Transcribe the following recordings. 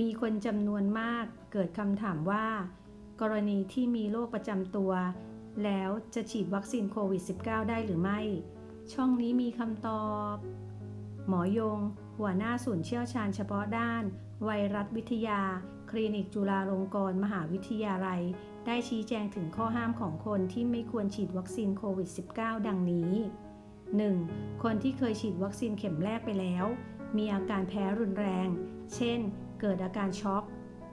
มีคนจำนวนมากเกิดคำถามว่า กรณีที่มีโรคประจำตัว แล้วจะฉีดวัคซีนโควิด -19 ได้หรือไม่ ช่องนี้มีคำตอบ หมอยง หัวหน้าศูนย์เชี่ยวชาญเฉพาะด้าน ไวรัสวิทยา คลินิกจุฬาลงกรณ์มหาวิทยาลัย ได้ชี้แจงถึงข้อห้ามของคนที่ไม่ควรฉีดวัคซีนโควิด -19 ดังนี้ 1. คนที่เคยฉีดวัคซีนเข็มแรกไปแล้ว มีอาการแพ้รุนแรง เช่น เกิดอาการช็อก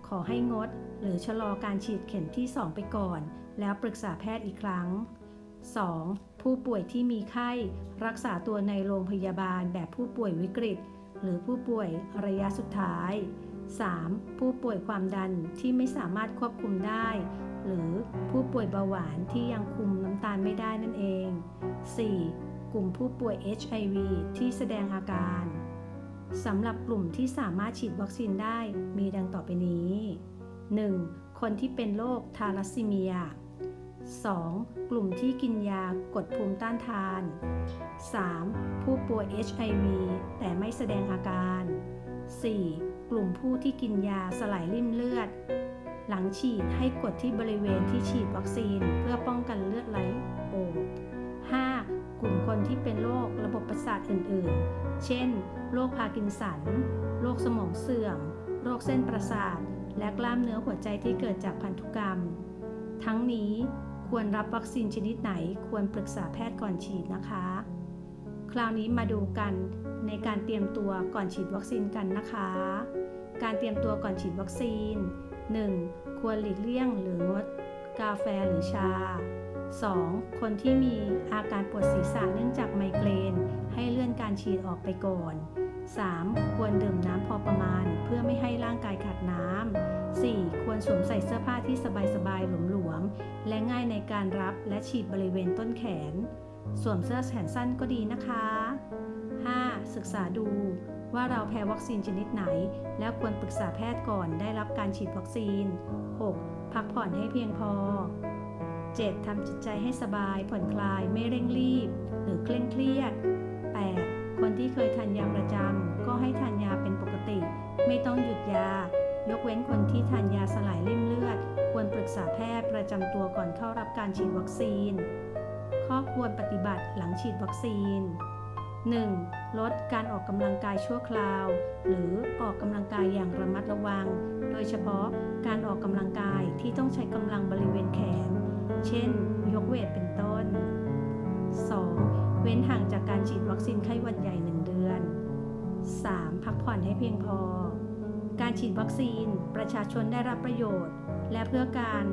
ขอให้งด หรือชะลอการฉีดเข็มที่ 2 ไปก่อน แล้วปรึกษาแพทย์อีกครั้ง 2. ผู้ป่วยที่มีไข้ รักษาตัวในโรงพยาบาลแบบผู้ป่วยวิกฤต หรือผู้ป่วยระยะสุดท้าย 3. ผู้ป่วยความดันที่ไม่สามารถควบคุมได้ หรือผู้ป่วยเบาหวานที่ยังคุมน้ำตาลไม่ได้นั่นเอง 4. กลุ่มผู้ป่วย HIV ที่แสดงอาการ สำหรับกลุ่มที่สามารถฉีดวัคซีนได้มีดังต่อไปนี้ 1. คนที่เป็นโรคทาลัสซีเมีย 2. กลุ่มที่กินยากดภูมิต้านทาน 3. ผู้ป่วย HIV แต่ไม่แสดงอาการ 4. กลุ่มผู้ที่กินยาสลายริ่มเลือด หลังฉีดให้กดที่บริเวณที่ฉีดวัคซีนเพื่อป้องกัน ที่เป็นโรคระบบประสาทอื่น ๆ เช่น โรคพาร์กินสัน โรคสมองเสื่อม โรคเส้นประสาท และกล้ามเนื้อหัวใจที่เกิดจากพันธุกรรม ทั้งนี้ควรรับวัคซีนชนิดไหนควรปรึกษาแพทย์ก่อนฉีดนะคะ คราวนี้มาดูกันในการเตรียมตัวก่อนฉีดวัคซีนกันนะคะ การเตรียมตัวก่อนฉีดวัคซีน 1. ควรหลีกเลี่ยงหรืองด กาแฟหรือชา 2. คนที่มีอาการปวดศีรษะเนื่องจากไมเกรน ให้เลื่อนการฉีดออกไปก่อน 3. ควรดื่มน้ำพอประมาณ เพื่อไม่ให้ร่างกายขาดน้ำ 4. ควรสวมใส่เสื้อผ้าที่สบายๆ หลวมๆ และง่ายในการรับและฉีดบริเวณต้นแขน สวมเสื้อแขนสั้นก็ดีนะคะ 5. ศึกษาดูว่าเราแพ้วัคซีนชนิดไหน และควรปรึกษาแพทย์ก่อนได้รับการฉีดวัคซีน 6. พักผ่อนให้เพียงพอ 7. ทำจิตใจให้สบาย ผ่อนคลายไม่เร่งรีบ หรือเคร่งเครียด 8. คนที่เคยทานยาประจำก็ให้ทานยาเป็นปกติ ไม่ต้องหยุดยา ยกเว้นคนที่ทานยาสลายริ่มเลือด ควรปรึกษาแพทย์ประจำตัวก่อนเข้ารับการฉีดวัคซีน ข้อควรปฏิบัติหลังฉีดวัคซีน 1. ลดการออกกำลังกายชั่วคราว หรือออกกำลังกายอย่างระมัดระวัง โดยเฉพาะการออกกำลังกายที่ต้องใช้กำลังบริเวณแขน เช่น ยกเวทเป็นต้น 2. เว้นห่างจากการฉีดวัคซีนไข้หวัดใหญ่ 1 เดือน 3. พักผ่อนให้เพียงพอ การฉีดวัคซีนประชาชนได้รับประโยชน์ และเพื่อการ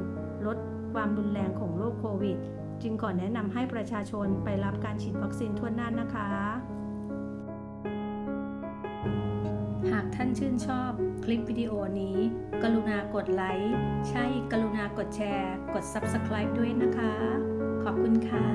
ลดความรุนแรงของโรคโควิด จึงก่อแนะนำให้ประชาชนไปรับการฉีดวัคซีนทั่วหน้านะคะ ชื่นชอบคลิปวิดีโอนี้ กรุณากดไลค์ ใช่กรุณากดแชร์ กด Subscribe ด้วยนะคะ ขอบคุณค่ะ